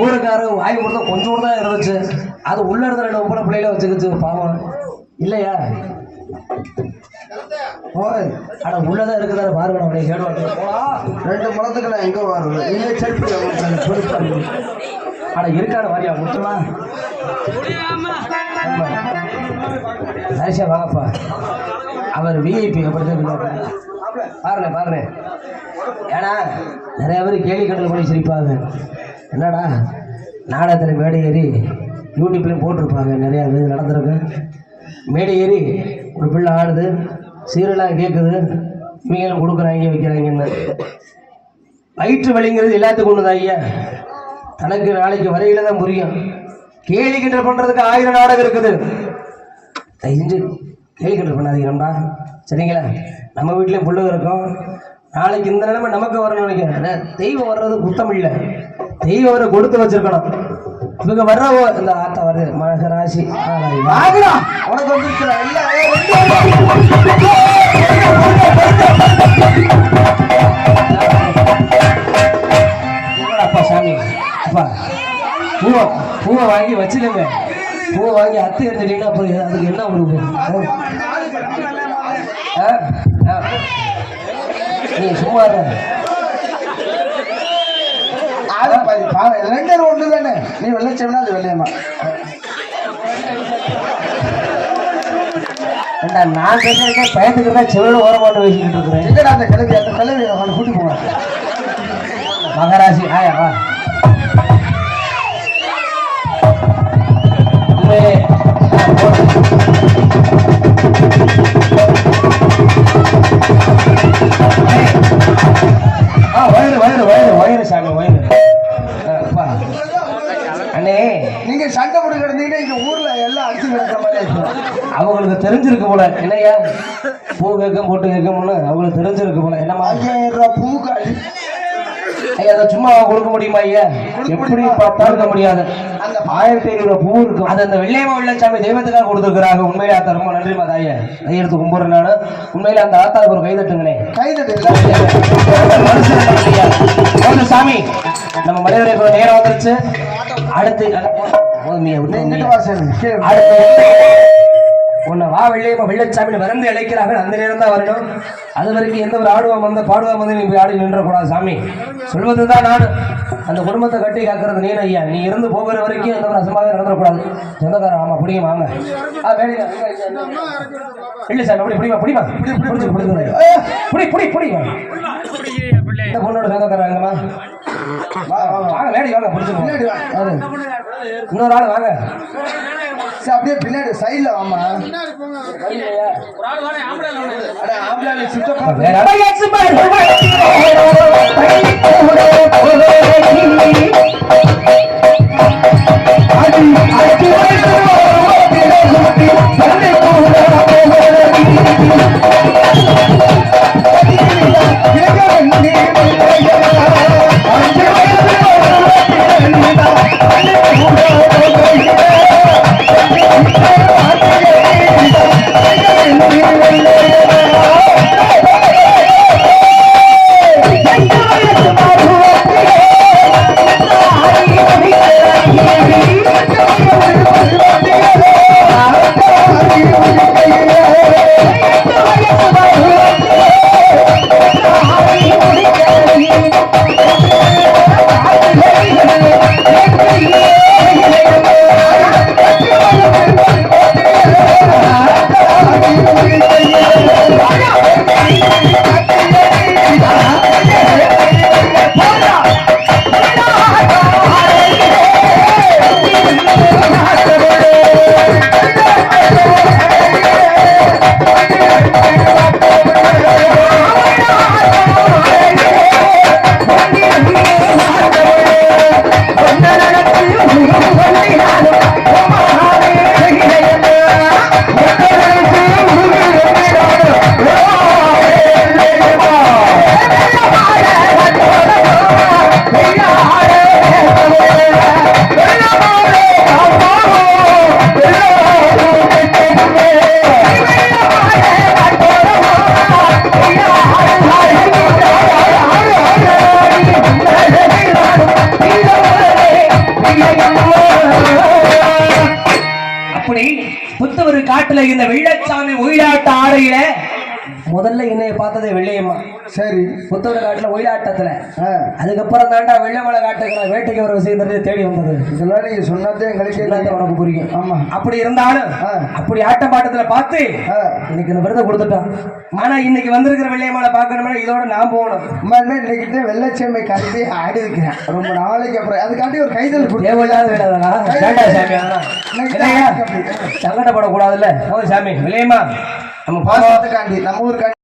ஊருக்காரங்க வாய் கொடுத்தா கொஞ்சோண்டு தான் இருந்துச்சு. அது உள்ள இருந்த ரெண்டு ஒப்பனை பிள்ளையில வச்சுக்கிச்சு பாவம். இல்லையா? ஆனா உள்ளதான் இருக்குதான பாருங்க கேடுவாங்க போடா ரெண்டு முளத்துக்கு நான் எங்க வர்றது இல்ல செல்ஃபி ஆனா இருக்கான வாரியா முத்தலாம் சரிசா வாங்கப்பா. அவர் விஐபி பாருங்க பாருங்க. ஏன்னா நிறைய பேர் கேலி கடல் போய் சிரிப்பாங்க. என்னடா நாடகத்தில் மேடை ஏறி யூடியூப்லேயும் போட்டிருப்பாங்க நிறையா இது நடந்திருக்கு. மேடை ஏறி ஒரு பிள்ளை ஆடுது சீரெல்லாம் கேட்குது இவங்களும் கொடுக்குறாங்க வைக்கிறாங்கன்னு வயிற்று வலிங்கிறது எல்லாத்துக்கும் ஒன்று ஐயா. தனக்கு நாளைக்கு வரையில தான் புரியும். கேலி கிண்டல் பண்ணுறதுக்கு ஆயிரம் நாடகம் இருக்குது. தயஞ்சு கேலி கிண்டல் பண்ணாதீங்கடா சரிங்களா? நம்ம வீட்லயும் பிள்ளைங்க இருக்கும். நாளைக்கு இந்த நிலைமை நமக்கு வரணும்னு நினைக்கிறேன். தெய்வம் வர்றது குத்தம் இல்லை தெய்வம் வர கொடுத்து வச்சிருக்கணும். இவங்க வர்ற ஓ- இந்த ஆத்தா வருது மகராசி. வாங்கடா. உனக்கு அப்பா சாமி? அப்பா. பூவை பூவை வாங்கி வச்சுக்கோங்க பூவை வாங்கி அத்து எறிஞ்சிட்டீங்கன்னா அப்புறம் அதுக்கு என்ன உங்களுக்கு. நீ சும்மா இரு. ரெண்டு ஒண்ணு தானே? நீ வெள்ளச்சம்னா அது வெள்ளையம்மா நான் பேசுறதுக்கே பயத்துக்கு தான் செவில ஓரமாட்டு பேசிக்கிட்டு இருக்கிறேன். எங்கடா அந்த கிளவி அந்த கிளவி அவனை கூட்டி போங்க மகராசி ஆயா வா. வயிறு வயிறு வயிறு வயிறு சாமி வயிறு சண்டை போட்டு கிடந்தீங்கன்னா இங்க ஊர்ல எல்லாம் அடிச்சு கிடக்கிற மாதிரி அவங்களுக்கு தெரிஞ்சிருக்கு போல என்னய்யா பூ கேட்க போட்டு கேட்கணும்னு அவங்களுக்கு தெரிஞ்சிருக்கு போல என்னம்மா ஐயாயிரம் ரூபாய் பூ காலி ஐயா அதை சும்மா கொடுக்க முடியுமா ஐயா எப்படி பார்க்க முடியாது அந்த ஆயிரத்தி ஐநூறு பூ இருக்கும் அது அந்த வெள்ளையம்மா வெள்ளச்சாமி தெய்வத்துக்காக கொடுத்துருக்காங்க உண்மையிலே ஆத்தா ரொம்ப நன்றிமா தாயே கையெடுத்து கும்பிடுறேன் நானு உண்மையிலே அந்த ஆத்தாவுக்கு ஒரு கை தட்டுங்கண்ணே கைதட்டு சாமி நம்ம மனிதரை நேரம் வந்துருச்சு அடுத்து உன்னை வா வெள்ளையம்மா வெள்ளச்சாமி விரந்து இழைக்கிறார்கள் அந்த நேரம் தான் வரணும் அது வரைக்கும் எந்த ஒரு ஆடுவாம் வந்து பாடுவாம் வந்து நீ ஆடி நின்றக்கூடாது சாமி சொல்வது தான் நான் அந்த குடும்பத்தை கட்டி காக்கிறது நீ ஐயா நீ இருந்து போகிற வரைக்கும் எந்த ஒரு அசம்பாவே நடந்துடக்கூடாது சொந்தக்காரன் ஆமா பிடிங்க வாங்க இல்லை சார் அப்படி பிடிமா பிடிமா பிடி பிடிச்சு பிடிச்சு புடி புடி புடி இந்த பொண்ணோட சொந்தக்காரங்கம்மா வாங்க மேடி வாங்க பிடிச்சு பின்னாடி. இன்னொரு ஆள் வாங்க. சரி, அப்படியே பின்னாடி சைடுல வாமா சுத்தப்பா இந்த வெள்ளச்சாமி ஒயிலாட்ட ஆடையில முதல்ல என்னைய பார்த்ததே வெள்ளையம்மா. சரி. புத்தோட காட்டுல ஒயிலாட்டத்துல. அதுக்கப்புறம் தாண்டா வெள்ளமலை காட்டுக்கிற வேட்டைக்கு வர விஷயம் தெரிஞ்சு தேடி வந்தது. இதெல்லாம் நீங்க சொன்னதே எங்களுக்கு எல்லாத்தையும் உனக்கு புரியும். ஆமா. அப்படி இருந்தாலும். அப்படி ஆட்டம் பாட்டத்துல பார்த்து இன்னைக்கு இந்த விருதை கொடுத்துட்டான். ஆனா இன்னைக்கு வந்திருக்கிற வெள்ளையம்மாவை பார்க்கணும்னா இதோட நான் போகணும். இன்னைக்கு வெள்ளச்சேமை கட்டி ஆடி இருக்கிறேன். ரொம்ப நாளைக்கு அப்புறம். அதுக்காண்டி ஒரு கைதல் சங்கடப்படக்கூடாதுல்ல. போதும் சாமி. விலையம்மா நம்ம பாசத்துக்காண்டி நம்ம ஊருக்காண்டி